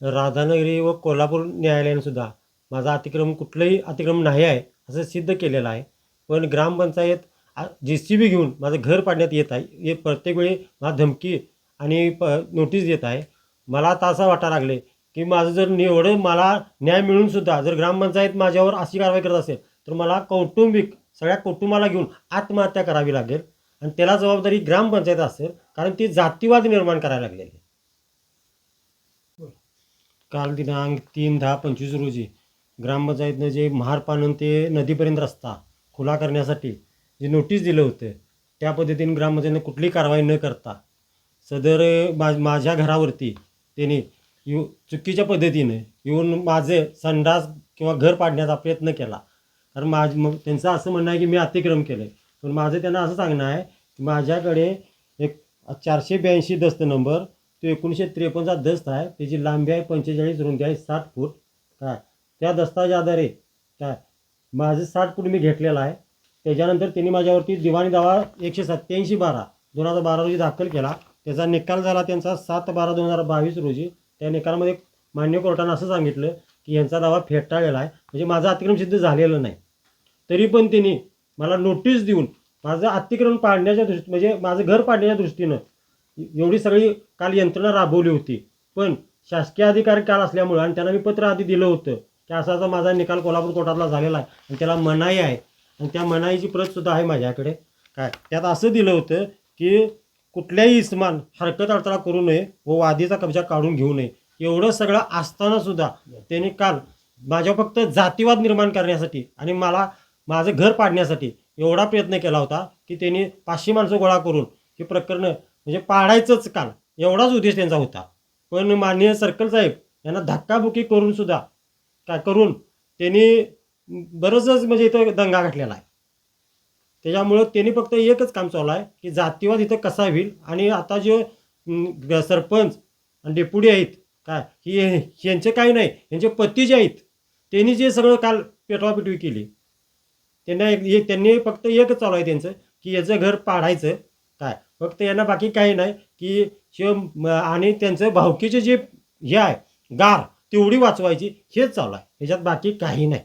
राधानगरी व कोल्हापूर न्यायालयाने सुद्धा माझा अतिक्रमण कुठलंही अतिक्रमण नाही आहे असं सिद्ध केलेलं आहे. पण ग्रामपंचायत जे सी बी घेऊन माझं घर पाडण्यात येत आहे. हे प्रत्येक वेळी मला धमकी आणि प नोटीस देत आहे. मला आता असं वाटायला लागले की माझं जर एवढं मला न्याय मिळूनसुद्धा जर ग्रामपंचायत माझ्यावर अशी कारवाई करत असेल तर मला कौटुंबिक सगळ्या कुटुंबाला घेऊन आत्महत्या करावी लागेल. आणि त्याला जबाबदारी ग्रामपंचायत असेल कारण ती जातीवाद निर्माण करायला लागलेली काल दिनांक तीन दहा पंचवीस रोजी ग्रामपंचायतनं जे महारपानन ते नदीपर्यंत रस्ता खुला करण्यासाठी जे नोटीस दिलं होतं त्या पद्धतीने ग्रामपंचायतनं कुठलीही कारवाई न करता सदर मा माझ्या घरावरती त्यांनी येऊ चुकीच्या पद्धतीने येऊन माझे संडास किंवा घर पाडण्याचा प्रयत्न केला. कारण माझ मग त्यांचं असं म्हणणं आहे की मी अतिक्रम केलं. आहे पण माझं त्यांना असं सांगणं आहे की माझ्याकडे एक चारशे ब्याऐंशी दस्त नंबर तो एकोणीसशे त्रेपन्नचा दस्त आहे. त्याची लांबी आहे पंचेचाळीस रुंदी आहे साठ फूट. काय? त्या दस्ताच्या आधारे काय? माझं साठ फूट मी घेतलेला आहे. त्याच्यानंतर त्यांनी माझ्यावरती दिवाणी दावा एकशे सत्त्याऐंशी बारा दोन हजार बारा रोजी दाखल केला. त्याचा निकाल झाला त्यांचा सात बारा दोन हजार बावीस रोजी. त्या निकालामध्ये मान्य कोर्टानं असं सांगितलं की यांचा दावा फेटाळलेला आहे. म्हणजे माझं अतिक्रम सिद्ध झालेलं नाही. तरी पण त्यांनी मला नोटीस देऊन माझं अतिक्रमण पाडण्याच्या दृष्टी म्हणजे माझं घर पाडण्याच्या दृष्टीनं एवढी सगळी काल यंत्रणा राबवली होती. पण शासकीय अधिकारी काल असल्यामुळं आणि त्यांना मी पत्र आधी दिलं होतं की असा असा माझा निकाल कोल्हापूर कोर्टातला झालेला आहे आणि त्याला मनाई आहे. आणि त्या मनाईची प्रतसुद्धा आहे माझ्याकडे. काय? त्यात असं दिलं होतं की कुठल्याही इस्मान हरकत अडथळा करू नये व वादीचा कब्जा काढून घेऊ नये. एवढं सगळं असताना सुद्धा त्यांनी काल माझ्या फक्त जातीवाद निर्माण करण्यासाठी आणि मला माझं घर पाडण्यासाठी एवढा प्रयत्न केला होता की त्यांनी पाचशे माणसं गोळा करून हे प्रकरण म्हणजे पाडायचंच काल. एवढाच उद्देश त्यांचा होता. पण माननीय सर्कल साहेब यांना धक्काबुक्की करून सुद्धा काय करून त्यांनी बरंचच म्हणजे इथं दंगा घातलेला आहे. त्याच्यामुळं त्यांनी फक्त एकच काम चालू आहे की जातीवाद इथं कसा होईल आणि आता जे ग- सरपंच आणि डेपुटी आहेत काय ही यांचे काही नाही यांचे पती जे आहेत त्यांनी जे सगळं काल पेटवापिटवी केली. त्यांना एक त्यांनी फक्त एकच चालू आहे त्यांचं की याचं घर पाडायचं फक्त यांना बाकी काही नाही की शिव आणि त्यांचं भावकीचे जे हे आहे गार तेवढी वाचवायची हेच चालू आहे. ह्याच्यात बाकी काही नाही.